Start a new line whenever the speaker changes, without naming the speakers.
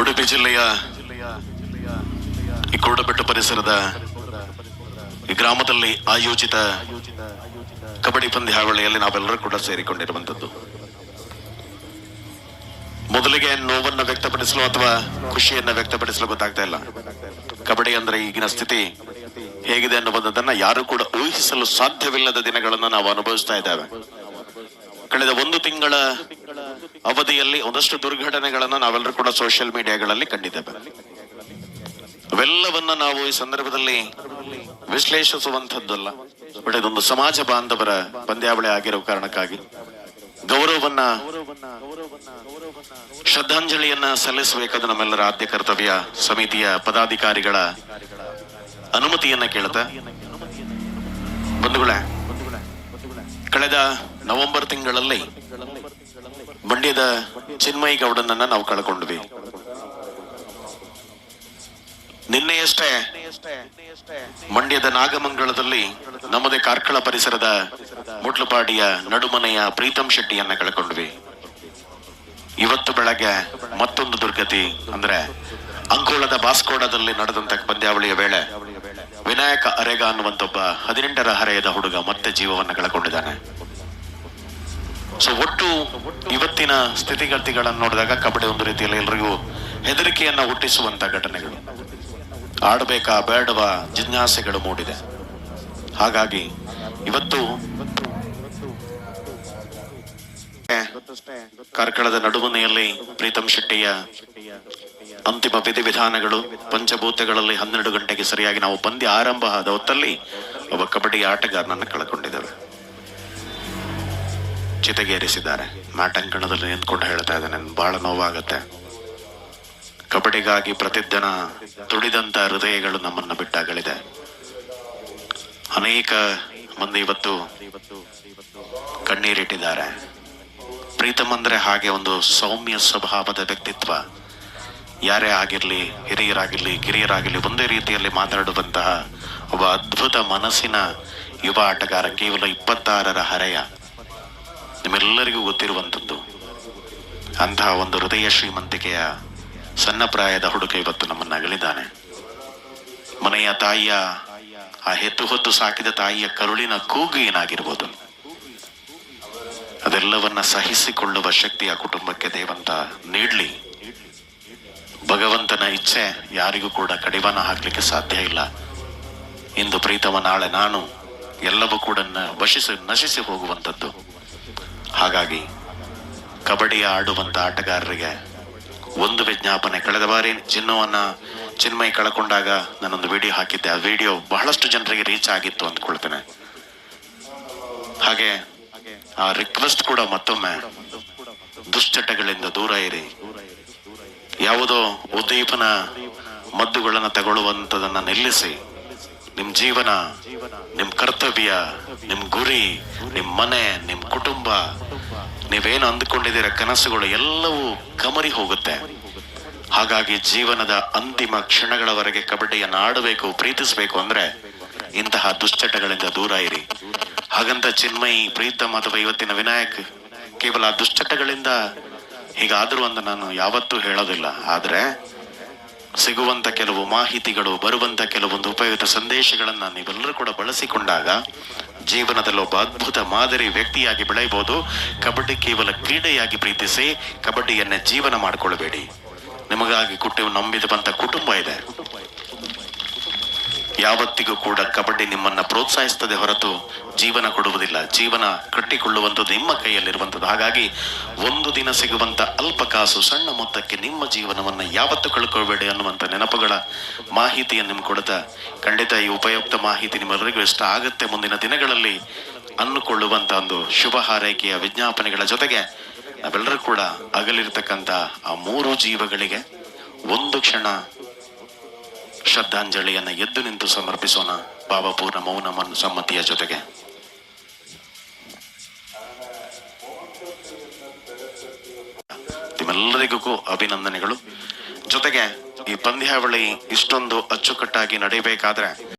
ಉಡುಪಿ ಜಿಲ್ಲೆಯ ಈ ಕುರುಡಬೆಟ್ಟು ಪರಿಸರದ ಈ ಗ್ರಾಮದಲ್ಲಿ ಆಯೋಜಿತ ಕಬಡ್ಡಿ ಪಂದ್ಯಾವಳಿಯಲ್ಲಿ ನಾವೆಲ್ಲರೂ ಕೂಡ ಸೇರಿಕೊಂಡಿರುವಂತದ್ದು ಮೊದಲಿಗೆ ನೋವನ್ನು ವ್ಯಕ್ತಪಡಿಸಲು ಅಥವಾ ಖುಷಿಯನ್ನ ವ್ಯಕ್ತಪಡಿಸಲು ಗೊತ್ತಾಗ್ತಾ ಇಲ್ಲ. ಕಬಡ್ಡಿ ಅಂದ್ರೆ ಈಗಿನ ಸ್ಥಿತಿ. ಹೇಗಿದೆ ಅನ್ನುವುದನ್ನ ಯಾರು ಕೂಡ ಊಹಿಸಲು ಸಾಧ್ಯವಿಲ್ಲದ ದಿನಗಳನ್ನು ನಾವು ಅನುಭವಿಸ್ತಾ ಇದ್ದೇವೆ. ಕಳೆದ ಒಂದು ತಿಂಗಳ ಅವಧಿಯಲ್ಲಿ ಒಂದಷ್ಟು ದುರ್ಘಟನೆಗಳನ್ನು ನಾವೆಲ್ಲರೂ ಕೂಡ ಸೋಷಿಯಲ್ ಮೀಡಿಯಾಗಳಲ್ಲಿ ಕಂಡಿದ್ದೇವೆ. ಅವೆಲ್ಲವನ್ನ ನಾವು ಈ ಸಂದರ್ಭದಲ್ಲಿ ವಿಶ್ಲೇಷಿಸುವಂತದ್ದಲ್ಲ ಬಟ್ ಇದೊಂದು ಸಮಾಜ ಬಾಂಧವರ ಪಂದ್ಯಾವಳಿ ಆಗಿರೋ ಕಾರಣಕ್ಕಾಗಿ ಗೌರವವನ್ನ, ಶ್ರದ್ಧಾಂಜಲಿಯನ್ನ ಸಲ್ಲಿಸಬೇಕಾದ ನಮ್ಮೆಲ್ಲರ ಆದ್ಯ ಕರ್ತವ್ಯ ಸಮಿತಿಯ ಪದಾಧಿಕಾರಿಗಳ ಅನುಮತಿಯನ್ನ ಬಂಧುಗಳೇ
ಬಂಧುಗಳೇ,
ಕಳೆದ ನವೆಂಬರ್ ತಿಂಗಳಲ್ಲಿ ಮಂಡ್ಯದ ಚಿನ್ಮಯಿ ಗೌಡನನ್ನ ನಾವು ಕಳ್ಕೊಂಡ್ವಿ. ನಿನ್ನೆಯಷ್ಟೇ ಮಂಡ್ಯದ ನಾಗಮಂಗಳದಲ್ಲಿ ನಮ್ಮದೇ ಕಾರ್ಕಳ ಪರಿಸರದ ಮುಟ್ಲುಪಾಡಿಯ ನಡುಮನೆಯ ಪ್ರೀತಂ ಶೆಟ್ಟಿಯನ್ನ ಕಳ್ಕೊಂಡ್ವಿ. ಇವತ್ತು ಬೆಳಗ್ಗೆ ಮತ್ತೊಂದು ದುರ್ಗತಿ, ಅಂದ್ರೆ ಅಂಕೋಲದ ಬಾಸ್ಕೋಡದಲ್ಲಿ ನಡೆದಂತ ಪಂದ್ಯಾವಳಿಯ ವೇಳೆ ವಿನಾಯಕ ಅರೆಗ ಅನ್ನುವಂತೊಬ್ಬ ಹದಿನೆಂಟರ ಹರೆಯದ ಹುಡುಗ ಮತ್ತೆ ಜೀವವನ್ನು ಕಳ್ಕೊಂಡಿದ್ದಾನೆ. ಸೊ ಒಟ್ಟು ಇವತ್ತಿನ ಸ್ಥಿತಿಗತಿಗಳನ್ನು ನೋಡಿದಾಗ ಕಬಡ್ಡಿ ಒಂದು ರೀತಿಯಲ್ಲಿ ಎಲ್ರಿಗೂ ಹೆದರಿಕೆಯನ್ನು ಹುಟ್ಟಿಸುವಂತ ಘಟನೆಗಳು. ಆಡಬೇಕಾ ಬೇಡವಾ ಜಿಜ್ಞಾಸೆಗಳು ಮೂಡಿದೆ. ಹಾಗಾಗಿ ಇವತ್ತು ಕಾರ್ಕಳದ ನಡುವಣೆಯಲ್ಲಿ ಪ್ರೀತಂ ಶೆಟ್ಟಿಯ ಅಂತಿಮ ವಿಧಿವಿಧಾನಗಳು ಪಂಚಭೂತಗಳಲ್ಲಿ ಹನ್ನೆರಡು ಗಂಟೆಗೆ ಸರಿಯಾಗಿ ನಾವು ಪಂದ್ಯ ಆರಂಭ ಆದ ಹೊತ್ತಲ್ಲಿ ಒಬ್ಬ ಕಬಡ್ಡಿ ಆಟಗಾರನನ್ನು ಕಳ್ಕೊಂಡಿದ್ದೇವೆ ಚಿತೆಗೇರಿಸಿದ್ದಾರೆ. ಮ್ಯಾಟಂಕಣದಲ್ಲಿ ನಿಂತ್ಕೊಂಡು ಹೇಳ್ತಾ ಇದ್ದಾನೆ ಬಹಳ ನೋವಾಗುತ್ತೆ. ಕಬಡ್ಡಿಗಾಗಿ ಪ್ರತಿದಿನ ತುಡಿದಂತ ಹೃದಯಗಳು ನಮ್ಮನ್ನು ಬಿಟ್ಟಾಗಲಿದೆ ಅನೇಕ ಮಂದಿ ಇವತ್ತು ಕಣ್ಣೀರಿಟ್ಟಿದ್ದಾರೆ. ಪ್ರೀತಮ್ ಅಂದ್ರೆ ಹಾಗೆ ಒಂದು ಸೌಮ್ಯ ಸ್ವಭಾವದ ವ್ಯಕ್ತಿತ್ವ. ಯಾರೇ ಆಗಿರಲಿ, ಹಿರಿಯರಾಗಿರಲಿ, ಕಿರಿಯರಾಗಿರಲಿ, ಒಂದೇ ರೀತಿಯಲ್ಲಿ ಮಾತಾಡುವಂತಹ ಒಬ್ಬ ಅದ್ಭುತ ಮನಸ್ಸಿನ ಯುವ ಆಟಗಾರ, ಕೇವಲ ಇಪ್ಪತ್ತಾರರ ಹರೆಯ. ನಿಮ್ಮೆಲ್ಲರಿಗೂ ಗೊತ್ತಿರುವಂಥದ್ದು. ಅಂತಹ ಒಂದು ಹೃದಯ ಶ್ರೀಮಂತಿಕೆಯ ಸಣ್ಣ ಪ್ರಾಯದ ಹುಡುಗ ಇವತ್ತು ನಮ್ಮನ್ನು ಅಗಲಿದ್ದಾನೆ ಮನೆಯ ತಾಯಿಯ ಆ ಹೆತ್ತು ಹೊತ್ತು ಸಾಕಿದ ತಾಯಿಯ ಕರುಳಿನ ಕೂಗು ಏನಾಗಿರ್ಬೋದು? ಅದೆಲ್ಲವನ್ನ ಸಹಿಸಿಕೊಳ್ಳುವ ಶಕ್ತಿ ಆ ಕುಟುಂಬಕ್ಕೆ ದೇವಂತ ನೀಡ್ಲಿ. ಭಗವಂತನ ಇಚ್ಛೆ ಯಾರಿಗೂ ಕೂಡ ಕಡಿವಾಣ ಹಾಕ್ಲಿಕ್ಕೆ ಸಾಧ್ಯ ಇಲ್ಲ. ಇಂದು ಪ್ರೀತಮ ನಾಳೆ ನಾನು ಎಲ್ಲವೂ ಕೂಡ ವಶಿಸಿ ನಶಿಸಿ ಹೋಗುವಂಥದ್ದು. ಹಾಗಾಗಿ ಕಬಡ್ಡಿ ಆಡುವಂತ ಆಟಗಾರರಿಗೆ ಒಂದು ವಿಜ್ಞಾಪನೆ. ಕಳೆದ ಬಾರಿ ಚಿನ್ನವನ್ನ ಚಿನ್ಮಯ್ ಕಳ್ಕೊಂಡಾಗ ನಾನೊಂದು ವಿಡಿಯೋ ಹಾಕಿದ್ದೆ. ಆ ವಿಡಿಯೋ ಬಹಳಷ್ಟು ಜನರಿಗೆ ರೀಚ್ ಆಗಿತ್ತು ಅಂದ್ಕೊಳ್ತೇನೆ. ಹಾಗೆ ಆ ರಿಕ್ವೆಸ್ಟ್ ಕೂಡ ಮತ್ತೊಮ್ಮೆ ದುಶ್ಚಟಗಳಿಂದ ದೂರ ಇರಿ. ಯಾವುದೋ ಉದ್ದೀಪನ ಮದ್ದುಗಳನ್ನು ತಗೊಳ್ಳುವಂಥದನ್ನು ನಿಲ್ಲಿಸಿ. ನಿಮ್ ಜೀವನ ನಿಮ್ಮ ಕರ್ತವ್ಯ ನಿಮ್ಮ ಗುರಿ ನಿಮ್ಮ ಮನೆ ನಿಮ್ಮ ಕುಟುಂಬ, ನೀವೇನು ಅಂದುಕೊಂಡಿದ್ದೀರ ಕನಸುಗಳು ಎಲ್ಲವೂ ಕಮರಿ ಹೋಗುತ್ತೆ. ಹಾಗಾಗಿ ಜೀವನದ ಅಂತಿಮ ಕ್ಷಣಗಳವರೆಗೆ ಕಬಡ್ಡಿಯನ್ನು ಆಡಬೇಕು ಪ್ರೀತಿಸಬೇಕು ಅಂದ್ರೆ ಇಂತಹ ದುಶ್ಚಟಗಳಿಂದ ದೂರ ಇರಿ. ಹಾಗಂತ ಚಿನ್ಮಯಿ, ಪ್ರೀತಮ್ ಅಥವಾ ಇವತ್ತಿನ ವಿನಾಯಕ್, ಕೇವಲ ದುಶ್ಚಟಗಳಿಂದ ಹೀಗಾದರೂ ಅಂತ ನಾನು ಯಾವತ್ತೂ ಹೇಳೋದಿಲ್ಲ. ಆದ್ರೆ ಸಿಗುವಂತ ಕೆಲವು ಮಾಹಿತಿಗಳು, ಬರುವಂತ ಕೆಲವೊಂದು ಉಪಯುಕ್ತ ಸಂದೇಶಗಳನ್ನು ನೀವೆಲ್ಲರೂ ಕೂಡ ಬಳಸಿಕೊಂಡಾಗ ಜೀವನದಲ್ಲಿ ಒಬ್ಬ ಅದ್ಭುತ ಮಾದರಿ ವ್ಯಕ್ತಿಯಾಗಿ ಬೆಳೆಯಬಹುದು. ಕಬಡ್ಡಿ ಕೇವಲ ಕ್ರೀಡೆಯಾಗಿ ಪ್ರೀತಿಸಿ, ಕಬಡ್ಡಿಯನ್ನೇ ಜೀವನ ಮಾಡಿಕೊಳ್ಳಬೇಡಿ ನಿಮಗಾಗಿ ಕುಟುಂಬ ನಂಬಿದಂತ ಕುಟುಂಬ ಇದೆ. ಯಾವತ್ತಿಗೂ ಕೂಡ ಕಬಡ್ಡಿ ನಿಮ್ಮನ್ನ ಪ್ರೋತ್ಸಾಹಿಸ್ತದೆ ಹೊರತು ಜೀವನ ಕೊಡುವುದಿಲ್ಲ. ಜೀವನ ಕಟ್ಟಿಕೊಳ್ಳುವಂಥದ್ದು ನಿಮ್ಮ ಕೈಯಲ್ಲಿರುವಂಥದ್ದು. ಹಾಗಾಗಿ ಒಂದು ದಿನ ಸಿಗುವಂತ ಅಲ್ಪ ಕಾಸು, ಸಣ್ಣ ಮೊತ್ತಕ್ಕೆ ನಿಮ್ಮ ಜೀವನವನ್ನು ಯಾವತ್ತೂ ಕಳ್ಕೊಳ್ಬೇಡಿ ಅನ್ನುವಂಥ ನೆನಪುಗಳ ಮಾಹಿತಿಯನ್ನು ನಿಮ್ಗೆ ಕೊಡ್ತಾ ಖಂಡಿತ ಈ ಉಪಯುಕ್ತ ಮಾಹಿತಿ ನಿಮ್ಮೆಲ್ಲರಿಗೂ ಇಷ್ಟ ಆಗುತ್ತೆ. ಮುಂದಿನ ದಿನಗಳಲ್ಲಿ ಅನ್ನುಕೊಳ್ಳುವಂಥ ಒಂದು ಶುಭ ಹಾರೈಕೆಯ ವಿಜ್ಞಾಪನೆಗಳ ಜೊತೆಗೆ ನಾವೆಲ್ಲರೂ ಕೂಡ ಅಗಲಿರ್ತಕ್ಕಂಥ ಆ ಮೂರು ಜೀವಗಳಿಗೆ ಒಂದು ಕ್ಷಣ ಶ್ರದ್ಧಾಂಜಲಿಯನ್ನ ಎದ್ದು ನಿಂತು ಸಮರ್ಪಿಸೋಣ. ಭಾವಪೂರ್ಣ ಮೌನ ಮನ ಸಮ್ಮತಿಯ ಜೊತೆಗೆ. ನಿಮ್ಮೆಲ್ಲರಿಗೂ ಅಭಿನಂದನೆಗಳು. ಜೊತೆಗೆ ಈ ಪಂದ್ಯಾವಳಿ ಇಷ್ಟೊಂದು ಅಚ್ಚುಕಟ್ಟಾಗಿ ನಡೆಯಬೇಕಾದ್ರೆ